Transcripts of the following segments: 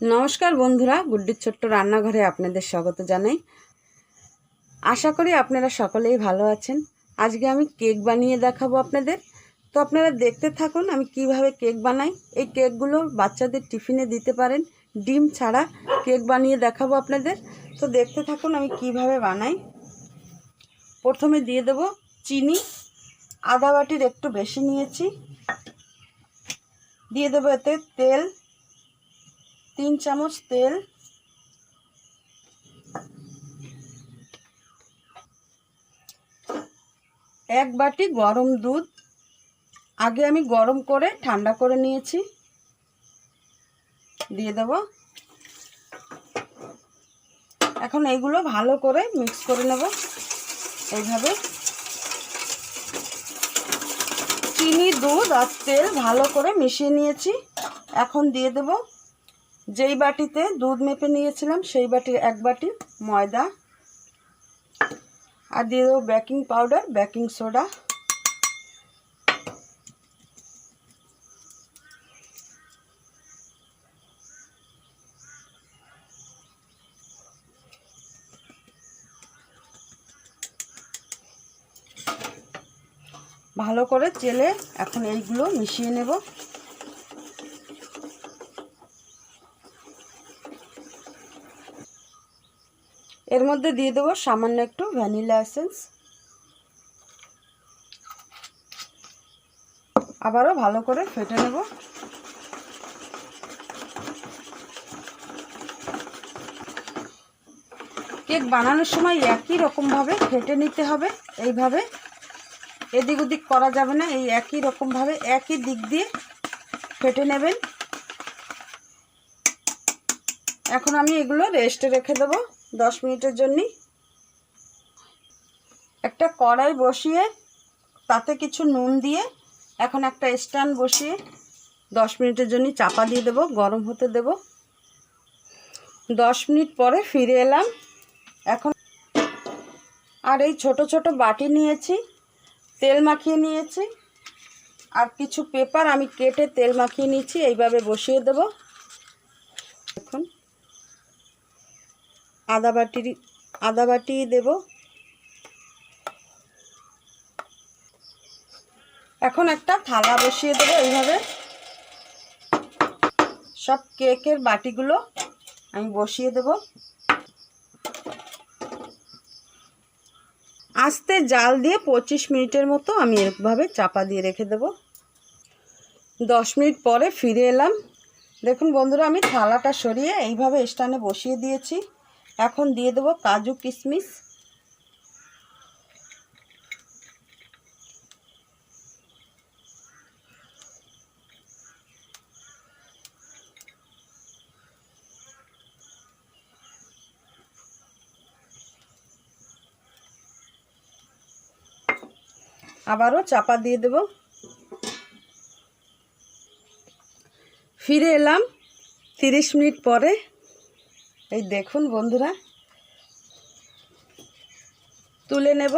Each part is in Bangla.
নমস্কার বন্ধুরা, গুড্ডির ছোট্ট রান্নাঘরে আপনাদের স্বাগত জানাই। আশা করি আপনারা সকলেই ভালো আছেন। আজকে আমি কেক বানিয়ে দেখাবো আপনাদের। তো আপনারা দেখতে থাকুন আমি কীভাবে কেক বানাই। এই কেকগুলো বাচ্চাদের টিফিনে দিতে পারেন। ডিম ছাড়া কেক বানিয়ে দেখাবো আপনাদের। তো দেখতে থাকুন আমি কীভাবে বানাই। প্রথমে দিয়ে দেব চিনি। আদা বাটির একটু বেশি নিয়েছি। দিয়ে দেবো এতে তেল। তিন চামচ তেল। এক বাটি গরম দুধ। আগে আমি গরম করে ঠান্ডা করে নিয়েছি। দিয়ে দেব। এখন এইগুলো ভালো করে মিক্স করে নেব। এইভাবে। চিনি, দুধ আর তেল ভালো করে মিশিয়ে নিয়েছি। এখন দিয়ে দেব যেই বাটিতে দুধ মেপে নিয়েছিলাম, সেই বাটির এক বাটি ময়দা আর দিয়ে দেবো বেকিং পাউডার, বেকিং সোডা। ভালো করে চেলে এখন এইগুলো মিশিয়ে নেব। এর মধ্যে দিয়ে দেবো সামান্য একটু ভ্যানিলা এসেন্স। আবারও ভালো করে ফেটে নেব। কেক বানানোর সময় একই রকমভাবে ফেটে নিতে হবে এইভাবে। এদিক ওদিক করা যাবে না, এই একই রকমভাবে একই দিক দিয়ে ফেটে নেবেন। এখন আমি এগুলো রেস্টে রেখে দেবো। দশ মিনিটের জন্যে একটা কড়াই বসিয়ে, তাতে কিছু নুন দিয়ে, এখন একটা স্ট্যান্ড বসিয়ে দশ মিনিটের জন্য চাপা দিয়ে দেবো, গরম হতে দেব। দশ মিনিট পরে ফিরে এলাম। এখন আর এই ছোট ছোট বাটি নিয়েছি, তেল মাখিয়ে নিয়েছি। আর কিছু পেপার আমি কেটে তেল মাখিয়ে নিয়েছি, এইভাবে বসিয়ে দেব। আদা বাটি আদা বাটি দেব। এখন একটা থালা বসিয়ে দেবো এইভাবে। সব কেকের বাটিগুলো আমি বসিয়ে দেব। আস্তে জাল দিয়ে পঁচিশ মিনিটের মতো আমি এরভাবে চাপা দিয়ে রেখে দেব। দশ মিনিট পরে ফিরে এলাম। দেখুন বন্ধুরা, আমি থালাটা সরিয়ে এইভাবে স্ট্যান্ডে বসিয়ে দিয়েছি। এখন দিয়ে দেবো কাজু কিশমিশ। আবারও চাপা দিয়ে দেব। ফিরে এলাম তিরিশ মিনিট পরে। এই দেখুন বন্ধুরা, তুলে নেব।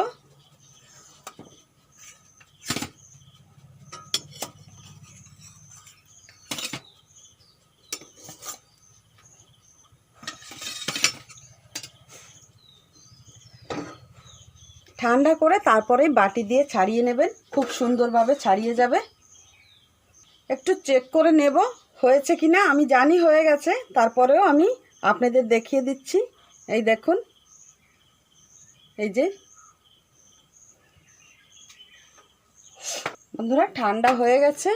ঠান্ডা করে তারপরে বাটি দিয়ে ছাড়িয়ে নেবেন। খুব সুন্দরভাবে ছাড়িয়ে যাবে। একটু চেক করে নেব, হয়েছে কি না আমি জানি হয়ে গেছে। তারপরেও আমি আপনাদের দেখিয়ে দিচ্ছি। এই দেখুন। এই যে। বন্ধুরা, ঠান্ডা হয়ে গেছে।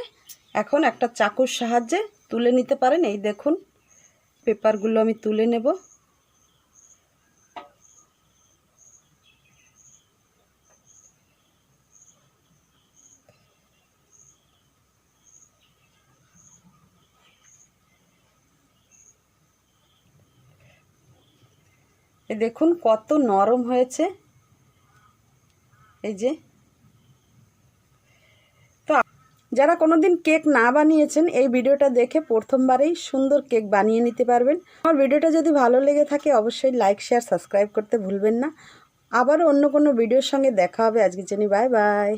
এখন একটা চাকুর সাহায্যে তুলে নিতে পারেন। এই দেখুন, পেপারগুলো আমি তুলে নেব। এ দেখুন কত নরম হয়েছে। এই যে। তো যারা কোনো দিন কেক না বানিয়েছেন, এই ভিডিওটা দেখে প্রথমবারেই সুন্দর কেক বানিয়ে নিতে পারবেন। আমার ভিডিওটা যদি ভালো লেগে থাকে, অবশ্যই লাইক, শেয়ার, সাবস্ক্রাইব করতে ভুলবেন না। আবার অন্য কোনো ভিডিওর সঙ্গে দেখা হবে। আজকে জানি বাই বাই।